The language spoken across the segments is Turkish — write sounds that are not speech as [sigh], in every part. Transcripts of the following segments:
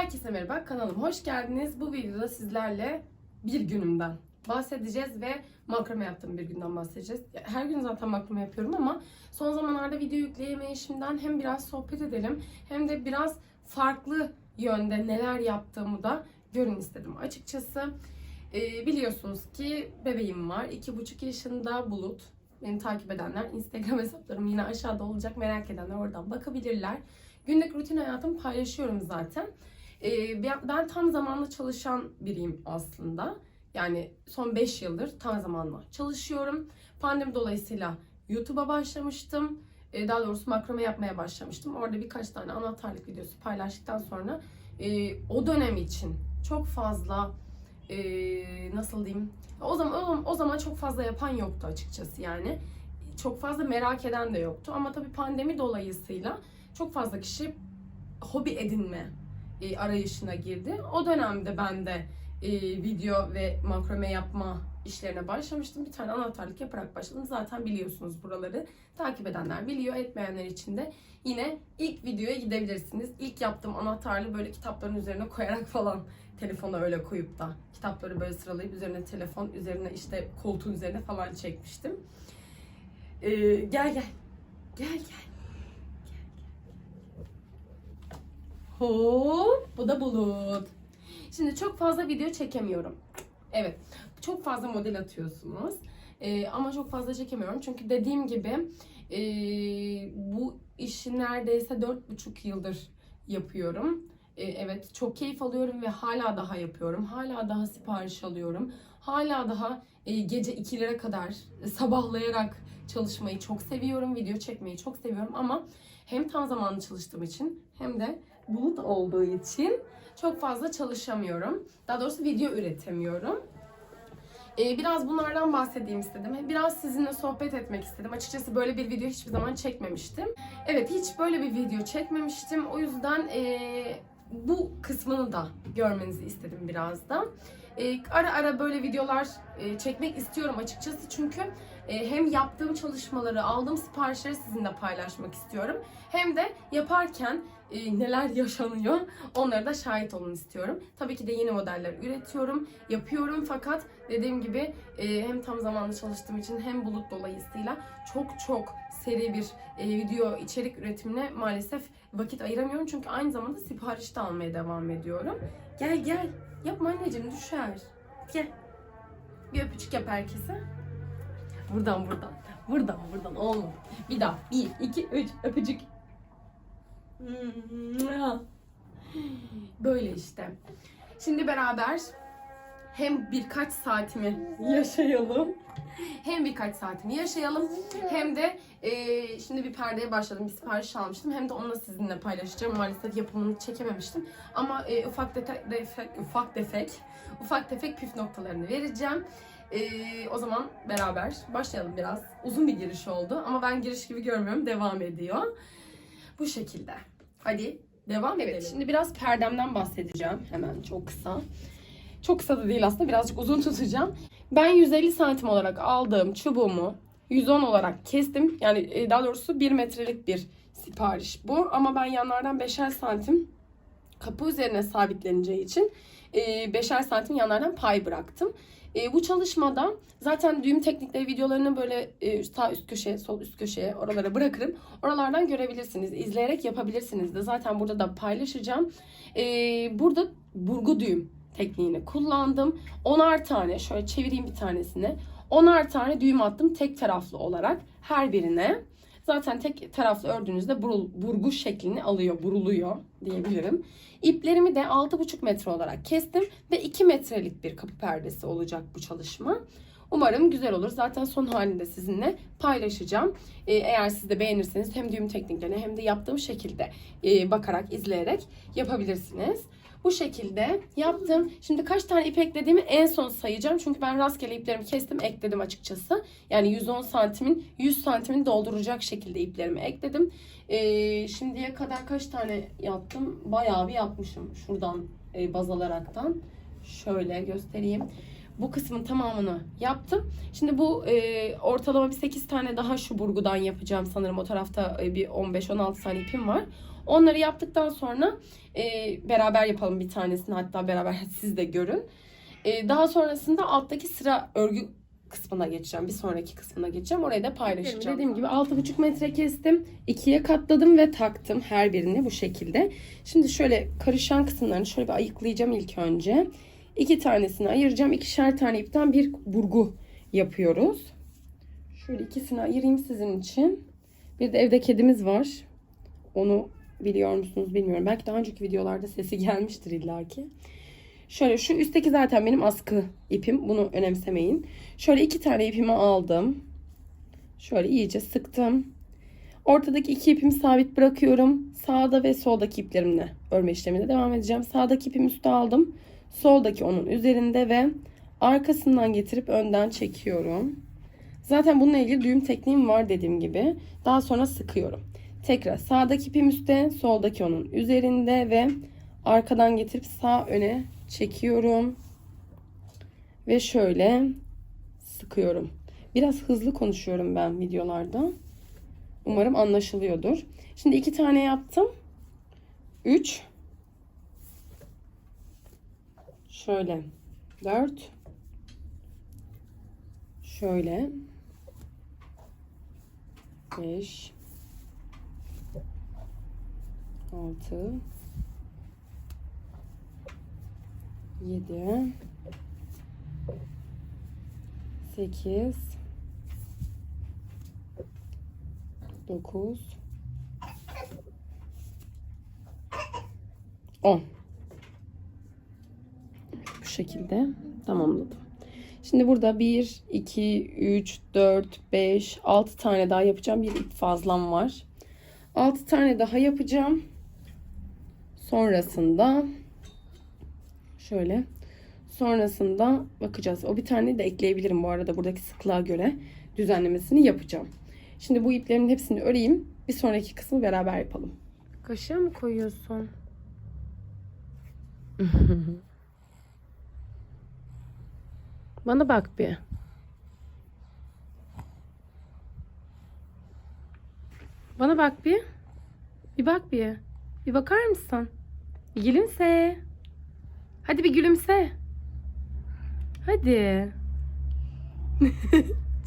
Herkese merhaba, kanalıma hoş geldiniz. Bu videoda sizlerle bir günümden bahsedeceğiz ve makrame yaptığım bir günden bahsedeceğiz. Her gün zaten makrame yapıyorum ama son zamanlarda video yükleyemeyişimden hem biraz sohbet edelim hem de biraz farklı yönde neler yaptığımı da görün istedim açıkçası. Ee, biliyorsunuz ki bebeğim var. 2,5 yaşında Bulut. Beni takip edenler Instagram hesaplarım yine aşağıda olacak. Merak edenler oradan bakabilirler. Günlük rutin hayatımı paylaşıyorum zaten. Ee, ben- tam zamanlı çalışan biriyim aslında. Yani son 5 yıldır tam zamanlı çalışıyorum. Pandemi dolayısıyla YouTube'a başlamıştım. Ee, Daha doğrusu makrame yapmaya başlamıştım. Orada birkaç tane anahtarlık videosu paylaştıktan sonra e, o dönem için çok fazla e, nasıl diyeyim o zaman o zaman- o zaman çok fazla yapan yoktu açıkçası yani. Çok fazla merak eden de yoktu ama tabii pandemi dolayısıyla çok fazla kişi hobi edinme e, arayışına girdi. O dönemde ben de e, video ve makrame yapma işlerine başlamıştım. Bir tane anahtarlık yaparak başladım. Zaten biliyorsunuz buraları. Takip edenler biliyor, etmeyenler için de yine ilk videoya gidebilirsiniz. İlk yaptığım anahtarlığı böyle kitapların üzerine koyarak falan telefona öyle koyup da kitapları böyle sıralayıp üzerine telefon, üzerine işte koltuğun üzerine falan çekmiştim. E, gel gel. Gel gel. Hop, bu da bulut. Şimdi çok fazla video çekemiyorum. Evet, çok fazla model atıyorsunuz. Ee, ama çok fazla çekemiyorum. Çünkü dediğim gibi ee, bu işi neredeyse dört buçuk yıldır yapıyorum. Ee, evet, çok keyif alıyorum ve hala daha yapıyorum. Hala daha sipariş alıyorum. Hala daha ee, gece 2'lere kadar sabahlayarak çalışmayı çok seviyorum. Video çekmeyi çok seviyorum ama hem tam zamanlı çalıştığım için hem de bulut olduğu için çok fazla çalışamıyorum. Daha doğrusu video üretemiyorum. Ee, biraz bunlardan bahsedeyim istedim. Biraz sizinle sohbet etmek istedim. Açıkçası böyle bir video hiçbir zaman çekmemiştim. Evet hiç böyle bir video çekmemiştim. O yüzden ee, bu kısmını da görmenizi istedim biraz da. Ee, ara ara böyle videolar ee, çekmek istiyorum açıkçası. Çünkü hem yaptığım çalışmaları, aldığım siparişleri sizinle paylaşmak istiyorum. Hem de yaparken e, neler [laughs] yaşanıyor onlara da şahit olun istiyorum. Tabii ki de yeni modeller üretiyorum, yapıyorum fakat dediğim gibi e, hem tam zamanlı çalıştığım için hem bulut dolayısıyla çok çok seri bir e, video içerik üretimine maalesef vakit ayıramıyorum. Çünkü aynı zamanda sipariş de almaya devam ediyorum. Gel gel, yapma anneciğim düşer. Gel. Bir öpücük yap herkese. Buradan buradan. Buradan buradan olmadı. Bir daha. Bir, iki, üç. Öpücük. Böyle işte. Şimdi beraber hem birkaç saatimi yaşayalım. Hem birkaç saatimi yaşayalım. Hem de eee, şimdi bir perdeye başladım. Bir sipariş almıştım. Hem de onunla sizinle paylaşacağım. Maalesef yapımını çekememiştim. Ama eee, ufak defek, ufak defek, ufak tefek püf noktalarını vereceğim. Ee, o zaman beraber başlayalım biraz. Uzun bir giriş oldu ama ben giriş gibi görmüyorum. Devam ediyor. Bu şekilde. Hadi devam edelim. Şimdi biraz perdemden bahsedeceğim. Hemen çok kısa. Çok kısa da değil aslında. Birazcık uzun [laughs] tutacağım. Ben 150 santim olarak aldığım çubuğumu 110 olarak kestim. Yani e, daha doğrusu 1 metrelik bir sipariş bu. Ama ben yanlardan 5'er santim kapı üzerine sabitleneceği için e, 5'er santim yanlardan pay bıraktım. E, bu çalışmada zaten düğüm teknikleri videolarını böyle e, sağ üst köşeye, sol üst köşeye oralara bırakırım. Oralardan görebilirsiniz. izleyerek yapabilirsiniz de. Zaten burada da paylaşacağım. E, burada burgu düğüm tekniğini kullandım. 10'ar tane şöyle çevireyim bir tanesini. 10'ar tane düğüm attım tek taraflı olarak her birine. Zaten tek taraflı ördüğünüzde burul, burgu şeklini alıyor, buruluyor diyebilirim. İplerimi de 6,5 metre olarak kestim ve 2 metrelik bir kapı perdesi olacak bu çalışma. Umarım güzel olur. Zaten son halinde sizinle paylaşacağım. Ee, eğer siz de beğenirseniz hem düğüm tekniklerine hem de yaptığım şekilde e, bakarak, izleyerek yapabilirsiniz. Bu şekilde yaptım. Şimdi kaç tane ip eklediğimi en son sayacağım. Çünkü ben rastgele iplerimi kestim, ekledim açıkçası. Yani 110 santimin 100 santimini dolduracak şekilde iplerimi ekledim. Ee, şimdiye kadar kaç tane yaptım? Bayağı bir yapmışım şuradan e, baz alaraktan. Şöyle göstereyim. Bu kısmın tamamını yaptım. Şimdi bu e, ortalama bir 8 tane daha şu burgudan yapacağım sanırım. O tarafta e, bir 15-16 tane ipim var. Onları yaptıktan sonra e, beraber yapalım bir tanesini hatta beraber [laughs] siz de görün. E, daha sonrasında alttaki sıra örgü kısmına geçeceğim. Bir sonraki kısmına geçeceğim. Orayı da paylaşacağım. Dediğim gibi 6,5 metre kestim. ikiye katladım ve taktım her birini bu şekilde. Şimdi şöyle karışan kısımlarını şöyle bir ayıklayacağım ilk önce. İki tanesini ayıracağım. İkişer tane ipten bir burgu yapıyoruz. Şöyle ikisini ayırayım sizin için. Bir de evde kedimiz var. Onu biliyor musunuz bilmiyorum. Belki daha önceki videolarda sesi gelmiştir illaki. Şöyle şu üstteki zaten benim askı ipim. Bunu önemsemeyin. Şöyle iki tane ipimi aldım. Şöyle iyice sıktım. Ortadaki iki ipimi sabit bırakıyorum. Sağda ve soldaki iplerimle örme işlemine devam edeceğim. Sağdaki ipimi üste aldım. Soldaki onun üzerinde ve arkasından getirip önden çekiyorum. Zaten bununla ilgili düğüm tekniğim var dediğim gibi. Daha sonra sıkıyorum. Tekrar sağdaki ipim üstte, soldaki onun üzerinde ve arkadan getirip sağ öne çekiyorum. Ve şöyle sıkıyorum. Biraz hızlı konuşuyorum ben videolarda. Umarım anlaşılıyordur. Şimdi iki tane yaptım. Üç. Şöyle. Dört. Şöyle. Beş. Altı. Yedi. Sekiz. Dokuz. On. Bu şekilde tamamladım. Şimdi burada 1, 2, 3, 4, 5, 6 tane daha yapacağım. Bir ip fazlam var. 6 tane daha yapacağım. Sonrasında şöyle sonrasında bakacağız. O bir tane de ekleyebilirim bu arada buradaki sıklığa göre düzenlemesini yapacağım. Şimdi bu iplerimin hepsini öreyim. Bir sonraki kısmı beraber yapalım. Kaşığa mı koyuyorsun? [laughs] Bana bak bir. Bana bak bir. Bir bak bir. Bir bakar mısın? Bir gülümse. Hadi bir gülümse. Hadi. [laughs]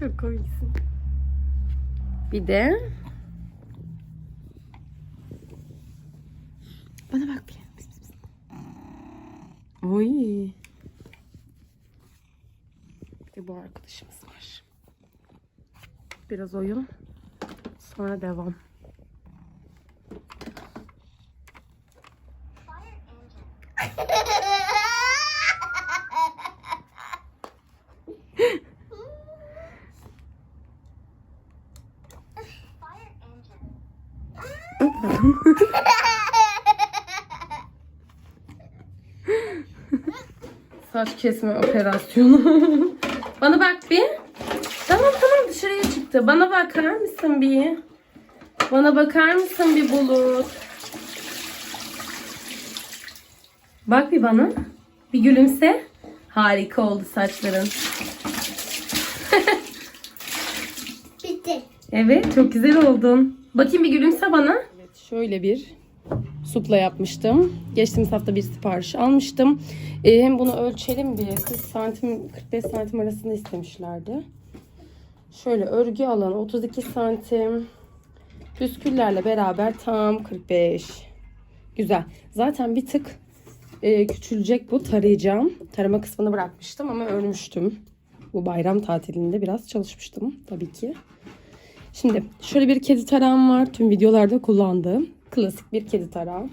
Çok komiksin. Bir de Bana bak bir. Oy. Bir de bu arkadaşımız var. Biraz oyun. Sonra devam. Saç kesme operasyonu. Bana bak bir. Tamam tamam dışarıya çıktı. Bana bakar mısın bir? Bana bakar mısın bir bulut? Bak bir bana. Bir gülümse. Harika oldu saçların. [laughs] Bitti. Evet çok güzel oldun. Bakayım bir gülümse bana. Evet şöyle bir supla yapmıştım. Geçtiğimiz hafta bir sipariş almıştım. Ee, hem bunu ölçelim bir 40 santim 45 santim arasında istemişlerdi. Şöyle örgü alanı 32 santim. Püsküllerle beraber tam 45. Güzel. Zaten bir tık e, küçülecek bu. Tarayacağım. Tarama kısmını bırakmıştım ama örmüştüm. Bu bayram tatilinde biraz çalışmıştım tabii ki. Şimdi şöyle bir kedi tarağım var. Tüm videolarda kullandığım. Klasik bir kedi tarağı.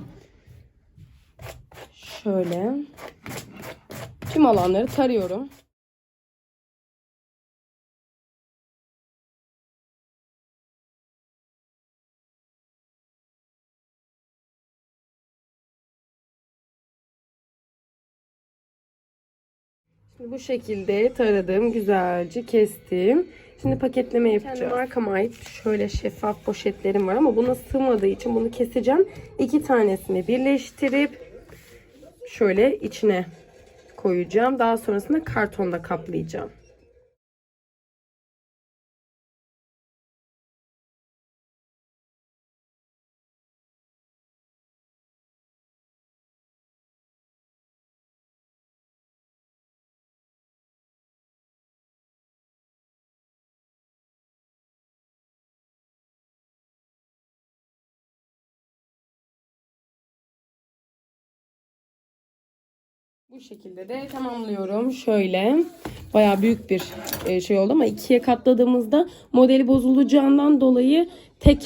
Şöyle. Tüm alanları tarıyorum. Bu şekilde taradım. Güzelce kestim. Şimdi paketleme yapacağım. Kendi markama ait şöyle şeffaf poşetlerim var ama buna sığmadığı için bunu keseceğim. İki tanesini birleştirip şöyle içine koyacağım. Daha sonrasında kartonda kaplayacağım. Bu şekilde de tamamlıyorum. Şöyle bayağı büyük bir e, şey oldu ama ikiye katladığımızda modeli bozulacağından dolayı tek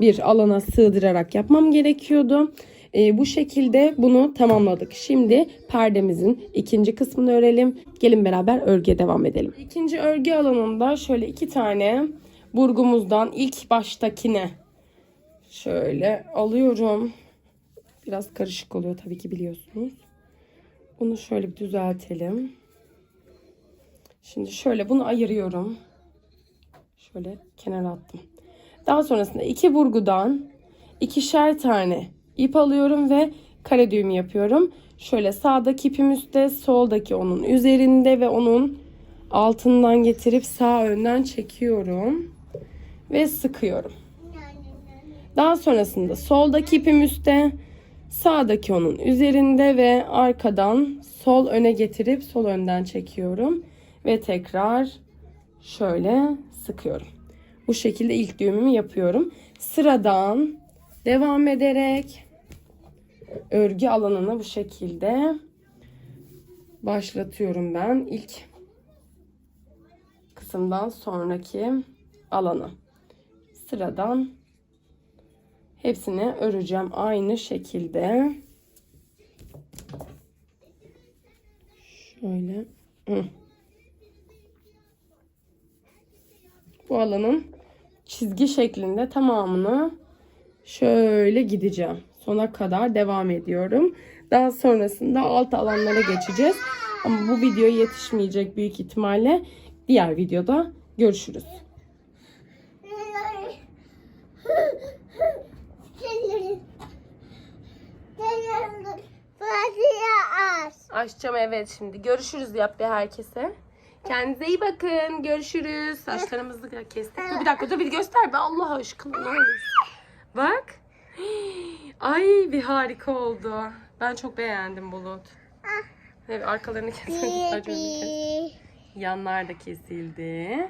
bir alana sığdırarak yapmam gerekiyordu. E, bu şekilde bunu tamamladık. Şimdi perdemizin ikinci kısmını örelim. Gelin beraber örgüye devam edelim. İkinci örgü alanında şöyle iki tane burgumuzdan ilk baştakine şöyle alıyorum. Biraz karışık oluyor tabii ki biliyorsunuz. Bunu şöyle bir düzeltelim. Şimdi şöyle bunu ayırıyorum. Şöyle kenara attım. Daha sonrasında iki burgudan ikişer tane ip alıyorum ve kare düğüm yapıyorum. Şöyle sağdaki ipim üstte, soldaki onun üzerinde ve onun altından getirip sağ önden çekiyorum ve sıkıyorum. Daha sonrasında soldaki ipim üstte, sağdaki onun üzerinde ve arkadan sol öne getirip sol önden çekiyorum ve tekrar şöyle sıkıyorum. Bu şekilde ilk düğümümü yapıyorum. Sıradan devam ederek örgü alanını bu şekilde başlatıyorum ben ilk kısımdan sonraki alanı. Sıradan hepsini öreceğim aynı şekilde. Şöyle. Bu alanın çizgi şeklinde tamamını şöyle gideceğim. Sona kadar devam ediyorum. Daha sonrasında alt alanlara geçeceğiz. Ama bu video yetişmeyecek büyük ihtimalle. Diğer videoda görüşürüz. Açacağım evet şimdi. Görüşürüz yap bir herkese. Kendinize iyi bakın. Görüşürüz. Saçlarımızı da kestik. Dur bir dakika dur bir göster be Allah aşkına. ne olur. Bak. Ay bir harika oldu. Ben çok beğendim Bulut. Evet arkalarını kesmek saçlarını kes. Yanlar da kesildi.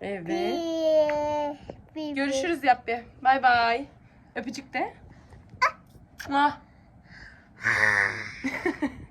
Evet. Görüşürüz yap bir. Bay bay. Öpücük de. Ah. [laughs]